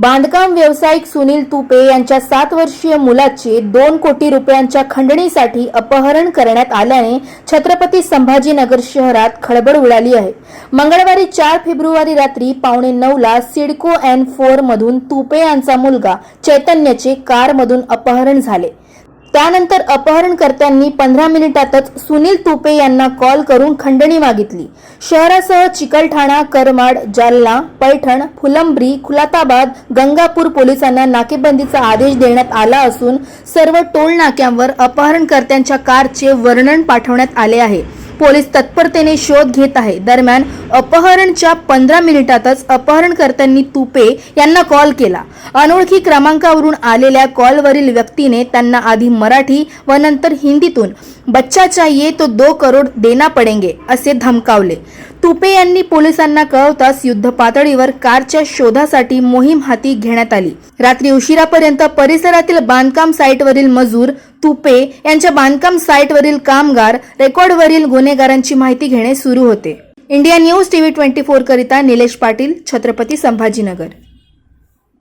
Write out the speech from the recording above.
बांधकाम व्यावसायिक सुनील तुपे यांच्या सात वर्षीय मुलाचे दोन कोटी रुपयांच्या खंडणीसाठी अपहरण करण्यात आल्याने छत्रपती संभाजीनगर शहरात खळबळ उडाली आहे. मंगळवारी चार फेब्रुवारी रात्री पावणे नऊला सिडको अँड फोर मधून तुपे यांचा मुलगा चैतन्याचे कारमधून अपहरण झाले. त्यानंतर अपहरणकर्त्यांनी पंधरा मिनिटातच सुनील तुपे यांना कॉल करून खंडणी मागितली. शहरासह चिकलठाणा करमाड जालना पैठण फुलंब्री खुलाताबाद गंगापूर पोलिसांना नाकेबंदीचा आदेश देण्यात आला असून सर्व टोल नाक्यांवर अपहरणकर्त्यांच्या कारचे वर्णन पाठवण्यात आले आहे. पोलीस तत्परतेने शोध घेत आहे. दरम्यान अपहरणच्या पंधरा मिनिटातच अपहरणकर्त्यांनी तुपे यांना कॉल केला. अनोळखी क्रमांकावरून आलेल्या कॉलवरील व्यक्तीने त्यांना आधी मराठी व नंतर हिंदीतून बच्चाच्या ये तो दो करोड देना पडेंगे असे धमकावले. तुपे यांनी पोलिसांना कळवताच युद्ध पातळीवर कारच्या शोधासाठी मोहीम हाती घेण्यात आली. रात्री उशिरापर्यंत परिसरातील बांधकाम साईटवरील मजूर तुपे यांच्या बांधकाम साईटवरील कामगार रेकॉर्डवरील गुन्हेगारांची माहिती घेणे सुरू होते. India News TV twenty four करिता निलेश पाटील छत्रपती संभाजीनगर.